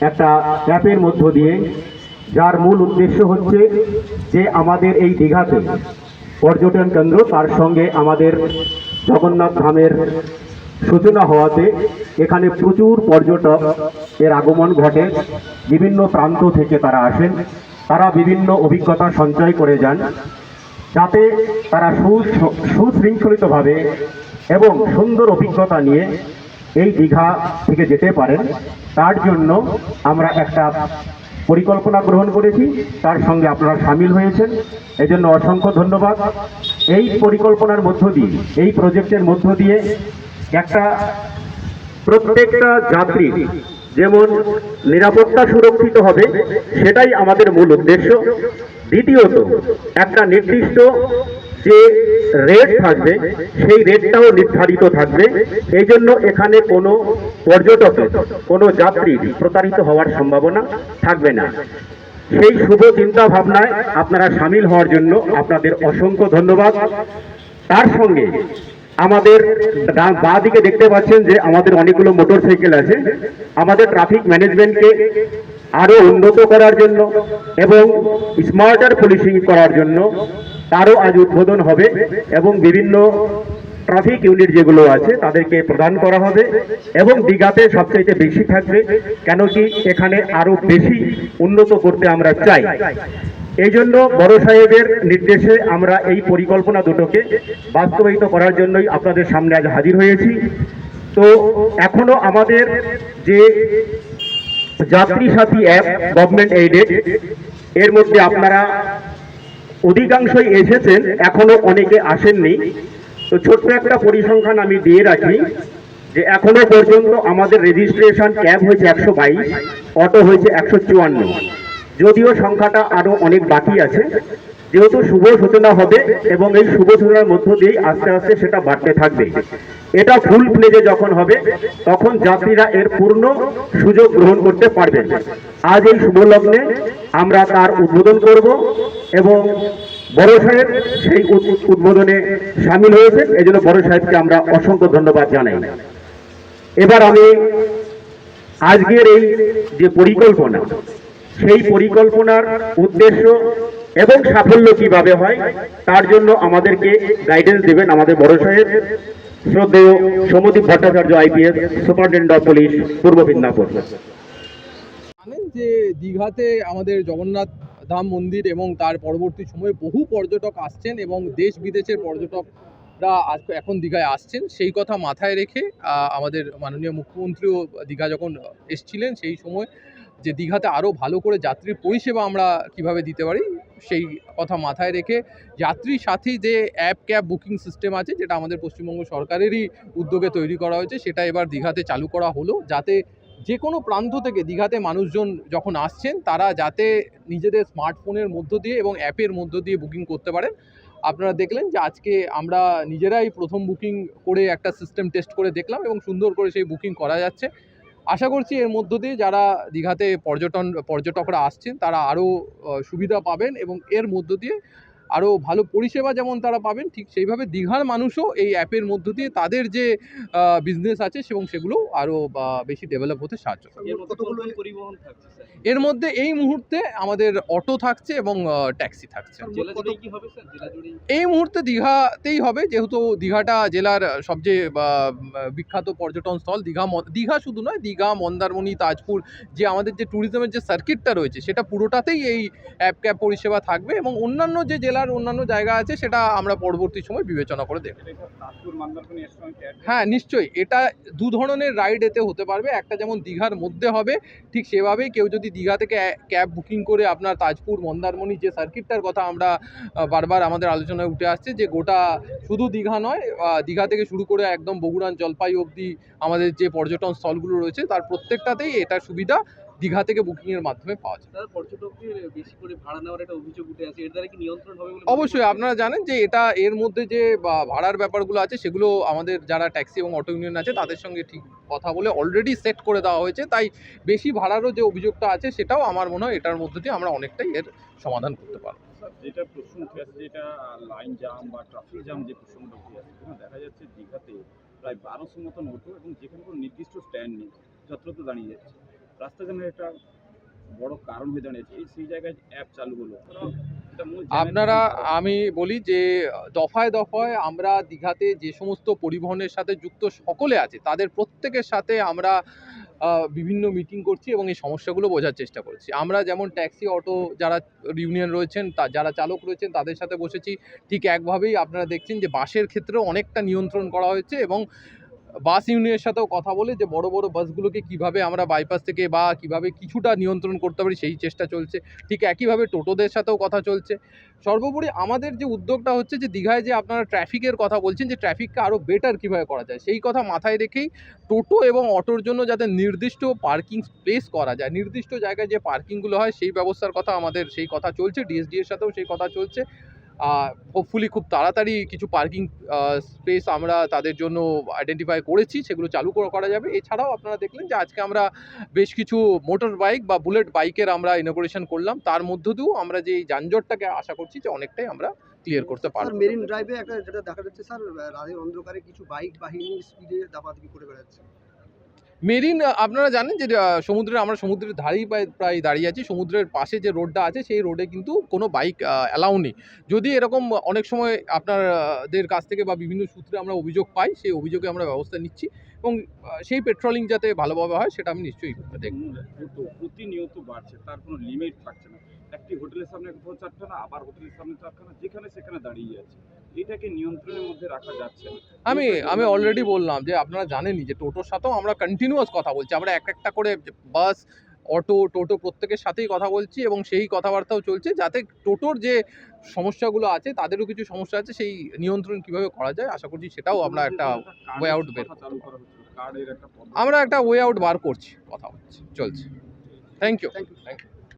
একটা অ্যাপের মধ্য দিয়ে, যার মূল উদ্দেশ্য হচ্ছে যে আমাদের এই দীঘাতে পর্যটন কেন্দ্র, তার সঙ্গে আমাদের জগন্নাথ ধামের সূচনা হওয়াতে এখানে প্রচুর পর্যটক এর আগমন ঘটে। বিভিন্ন প্রান্ত থেকে তারা আসেন। তারা বিভিন্ন অভিজ্ঞতা সঞ্চয় করে যান। যাতে তারা সুশৃঙ্খলিতভাবে এবং সুন্দর অভিজ্ঞতা নিয়ে এই দীঘা থেকে যেতে পারেন। তার জন্য আমরা একটা পরিকল্পনা গ্রহণ করেছি। তার সঙ্গে আপনারা সামিল হয়েছেন। এজন্য অসংখ্য ধন্যবাদ। এই পরিকল্পনার মধ্য দিয়ে, এই প্রজেক্টের মধ্য দিয়ে একটা প্রত্যেকটা যাত্রী যেমন নিরাপত্তা সুরক্ষিত হবে, সেটাই আমাদের মূল উদ্দেশ্য। দ্বিতীয়ত, একটা নির্দিষ্ট যে রেট থাকবে, সেই রেটটাও নির্ধারিত থাকবে। এই জন্য এখানে কোনো পর্যটকের, কোনো যাত্রী প্রতারিত হওয়ার সম্ভাবনা থাকবে না। সেই শুভ চিন্তা ভাবনায় আপনারা সামিল হওয়ার জন্য আপনাদের অসংখ্য ধন্যবাদ। তার সঙ্গে আমাদের বাঁ দিকে দেখতে পাচ্ছেন যে আমাদের অনেকগুলো মোটর সাইকেল আছে। আমাদের ট্রাফিক ম্যানেজমেন্টকে আরও উন্নত করার জন্য এবং স্মার্টার পুলিশিং করার জন্য তারও আজ উদ্বোধন হবে এবং বিভিন্ন ট্রাফিক ইউনিট যেগুলো আছে, তাদেরকে প্রদান করা হবে এবং দীঘাতে সবচাইতে বেশি থাকবে কেন কি এখানে আরও বেশি উন্নত করতে আমরা চাই। এই জন্য বড় সাহেবের নির্দেশে আমরা এই পরিকল্পনা দুটোকে বাস্তবায়িত করার জন্যই আপনাদের সামনে আজ হাজির হয়েছি। তো এখনও আমাদের যে যাত্রী সাথী অ্যাপ গভর্নমেন্ট এইডেড এর মধ্যে আপনারা অধিকাংশই এসেছেন, এখনও অনেকে আসেননি। তো ছোট্ট একটা পরিসংখ্যান আমি দিয়ে রাখি যে এখনও পর্যন্ত আমাদের রেজিস্ট্রেশন ক্যাব হয়েছে একশো বাইশ অটো হয়েছে একশো চুয়ান্ন। যদিও সংখ্যাটা আরও অনেক বাকি আছে যেহেতু শুভ সূচনা হবে এবং এই শুভ সূচনার মধ্য দিয়েই আস্তে আস্তে সেটা বাড়তে থাকবে। এটা ফুল প্লেজে যখন হবে, তখন যাত্রীরা এর পূর্ণ সুযোগ গ্রহণ করতে পারবেন আজ এই শুভ লগ্নে আমরা তার উদ্বোধন করব এবং বড় সাহেব সেই উদ- উদ্বোধনে সামিল হয়েছেন। এই জন্য বড় সাহেবকে আমরা অসংখ্য ধন্যবাদ জানাই। এবার আমি আজকের এই যে পরিকল্পনা, সেই পরিকল্পনার উদ্দেশ্য এবং সাফল্য কীভাবে হয়, তার জন্য আমাদেরকে গাইডেন্স দেবেন আমাদের বড় সাহেব। শ্রদ্ধেয় Samadip Bhattacharya IPS superintendent of police পূর্ব মিদনাপুর। জানেন যে দীঘাতে আমাদের জগন্নাথ ধাম মন্দির এবং তার পরবর্তী সময়ে বহু পর্যটক আসছেন এবং দেশ বিদেশের পর্যটকরা এখন দীঘায় আসছেন। সেই কথা মাথায় রেখে আমাদের মাননীয় মুখ্যমন্ত্রীও দীঘা যখন এসছিলেন, সেই সময় যে দীঘাতে আরও ভালো করে যাত্রীর পরিষেবা আমরা কীভাবে দিতে পারি, সেই কথা মাথায় রেখে যাত্রী সাথী যে অ্যাপ, ক্যাব, বুকিং সিস্টেম আছে, যেটা আমাদের পশ্চিমবঙ্গ সরকারেরই উদ্যোগে তৈরি করা হয়েছে, সেটা এবার দীঘাতে চালু করা হলো, যাতে যে কোনো প্রান্ত থেকে দীঘাতে মানুষজন যখন আসছেন, তারা যাতে নিজেদের স্মার্টফোনের মধ্য দিয়ে এবং অ্যাপের মধ্য দিয়ে বুকিং করতে পারেন। আপনারা দেখলেন যে আজকে আমরা নিজেরাই প্রথম বুকিং করে একটা সিস্টেম টেস্ট করে দেখলাম এবং সুন্দর করে সেই বুকিং করা যাচ্ছে। আশা করছি এর মধ্য দিয়ে যারা দীঘাতে পর্যটন, পর্যটকরা আসছেন, তারা আরও সুবিধা পাবেন এবং এর মধ্য দিয়ে আরও ভালো পরিষেবা যেমন তারা পাবেন ঠিক সেইভাবে দীঘার মানুষও এই অ্যাপের মধ্য দিয়ে তাদের যে বিজনেস আছে এবং সেগুলো আরও বেশি ডেভেলপ হতে সাহায্য করবে। এর মধ্যে এই মুহূর্তে আমাদের অটো থাকছে এবং ট্যাক্সি থাকছে। এই মুহূর্তে দীঘাতেই হবে যেহেতু দীঘাটা জেলার সবচেয়ে বিখ্যাত পর্যটন স্থল দীঘা দীঘা শুধু নয় দীঘা মন্দারমণি তাজপুর যে আমাদের যে ট্যুরিজমের যে সার্কিটটা রয়েছে সেটা পুরোটাতেই এই অ্যাপ ক্যাব পরিষেবা থাকবে এবং অন্যান্য যে জেলার অন্যান্য জায়গা আছে সেটা আমরা পরবর্তী সময় বিবেচনা করে দেখব। হ্যাঁ নিশ্চয়ই। এটা দু ধরনের রাইড এতে হতে পারবে। একটা যেমন দীঘার মধ্যে হবে ঠিক সেভাবেই কেউ যদি দীঘা থেকে ক্যাব বুকিং করে আপনার তাজপুর মন্দারমণি যে সার্কিটটার কথা আমরা বারবার আমাদের আলোচনায় উঠে আসছে যে গোটা শুধু দীঘা নয় দীঘা থেকে শুরু করে একদম বগুড়ান জলপাই অবধি আমাদের যে পর্যটন স্থলগুলো রয়েছে তার প্রত্যেকটাতেই এটার সুবিধা। দীঘা থেকে বুকিংয়ের মাধ্যমে পাওয়া যায়। স্যার পর্যটকদের বেশি করে ভাড়া নেওয়ার একটা অভিযোগ উঠে আছে এর দ্বারা কি নিয়ন্ত্রণ হবে বলে অবশ্যই আপনারা জানেন যে এটা এর মধ্যে যে ভাড়ার ব্যাপারগুলো আছে সেগুলো আমাদের যারা ট্যাক্সি এবং অটো ইউনিয়ন আছে তাদের সঙ্গে ঠিক কথা বলে অলরেডি সেট করে দেওয়া হয়েছে। তাই বেশি ভাড়ারও যে অভিযোগটা আছে সেটাও আমার মনে হয় এটার মধ্যে দিয়ে আমরা অনেকটাই এর সমাধান করতে পারব। যেটা প্রশ্ন উঠে আসছে যেটা লাইন জাম বা ট্রাফিক জাম যে প্রশ্নটা উঠে আসছে দেখা যাচ্ছে দীঘাতে প্রায় বারোশো মতন অটো এবং যেখানে কোনো নির্দিষ্ট স্ট্যান্ড নেই। যত্রত দাঁড়িয়ে যাচ্ছে। রাস্তা জ্যামের একটা বড় কারণ হয়ে দাঁড়িয়েছে এই সেই জায়গায় অ্যাপ চালু হলো। আপনারা আমি বলি যে দফায় দফায় আমরা দীঘাতে যে সমস্ত পরিবহনের সাথে যুক্ত সকলে আছে তাদের প্রত্যেকের সাথে আমরা বিভিন্ন মিটিং করছি এবং এই সমস্যাগুলো বোঝার চেষ্টা করছি। আমরা যেমন ট্যাক্সি অটো যারা ইউনিয়ন রয়েছেন তা যারা চালক রয়েছেন তাদের সাথে বসেছি। ঠিক একভাবেই আপনারা দেখছেন যে বাসের ক্ষেত্রেও অনেকটা নিয়ন্ত্রণ করা হয়েছে এবং বাস ইউনিয়নের সাথেও কথা বলে যে বড় বড় বাসগুলোকে কীভাবে আমরা বাইপাস থেকে বা কীভাবে কিছুটা নিয়ন্ত্রণ করতে পারি সেই চেষ্টা চলছে। ঠিক একইভাবে টোটোদের সাথেও কথা চলছে। সর্বোপরি আমাদের যে উদ্যোগটা হচ্ছে যে দীঘায় যে আপনারা ট্রাফিকের কথা বলছেন যে ট্রাফিককে আরও বেটার কীভাবে করা যায়, সেই কথা মাথায় রেখেই টোটো এবং অটোর জন্য যাতে নির্দিষ্ট পার্কিং প্লেস করা যায়, নির্দিষ্ট জায়গায় যে পার্কিংগুলো হয় সেই ব্যবস্থার কথা আমাদের সেই কথা চলছে ডিএসডি এর সাথেও সেই কথা চলছে। হোপফুলি খুব তাড়াতাড়ি কিছু পার্কিং স্পেস আমরা তাদের জন্য আইডেন্টিফাই করেছি সেগুলো চালু করা যাবে। এছাড়াও আপনারা দেখলেন যে আজকে আমরা বেশ কিছু মোটর বাইক বা বুলেট বাইকের আমরা ইনোগ্রেশন করলাম। তার মধ্য দিয়েও আমরা যে এই যানজটটাকে আশা করছি যে অনেকটাই আমরা ক্লিয়ার করতে পারব। মেরিন ড্রাইভে একটা যেটা দেখা যাচ্ছে স্যার রাতের অন্ধকারে কিছু বাইক বাহিনী স্পিডে দাপাদাপি করে বেড়াচ্ছে। মেরিন আপনারা জানেন যে আহ, সমুদ্রের আমরা সমুদ্রের ধারেই প্রায় দাঁড়িয়ে আছি। সমুদ্রের পাশে যে রোডটা আছে সেই রোডে কিন্তু কোনো বাইক অ্যালাউ নেই। যদি এরকম অনেক সময় আপনাদের কাছ থেকে বা বিভিন্ন সূত্রে আমরা অভিযোগ পাই সেই অভিযোগে আমরা ব্যবস্থা নিচ্ছি এবং সেই পেট্রোলিং যাতে ভালোভাবে হয় সেটা আমি নিশ্চয়ই দেখব। প্রতিনিয়ত বাড়ছে তার কোনো লিমিট থাকছে না। একটি হোটেলের সামনে আবার হোটেলের সামনে যেখানে সেখানে দাঁড়িয়ে যাচ্ছে এটাকে নিয়ন্ত্রণের মধ্যে রাখা যাচ্ছে আমি আমি অলরেডি বললাম যে আপনারা জানেনই যে টোটোর সাথেও আমরা কন্টিনিউয়াস কথা বলছি। আমরা এক একটা করে বাস অটো টোটো প্রত্যেকের সাথেই কথা বলছি এবং সেই কথাবার্তাও চলছে যাতে টোটোর যে সমস্যাগুলো আছে তাদেরও কিছু সমস্যা আছে সেই নিয়ন্ত্রণ কীভাবে করা যায় আশা করছি সেটাও আমরা একটা way out বের আমরা একটা ওয়ে আউট বার করছি কথা হচ্ছে চলছে। Thank you thank you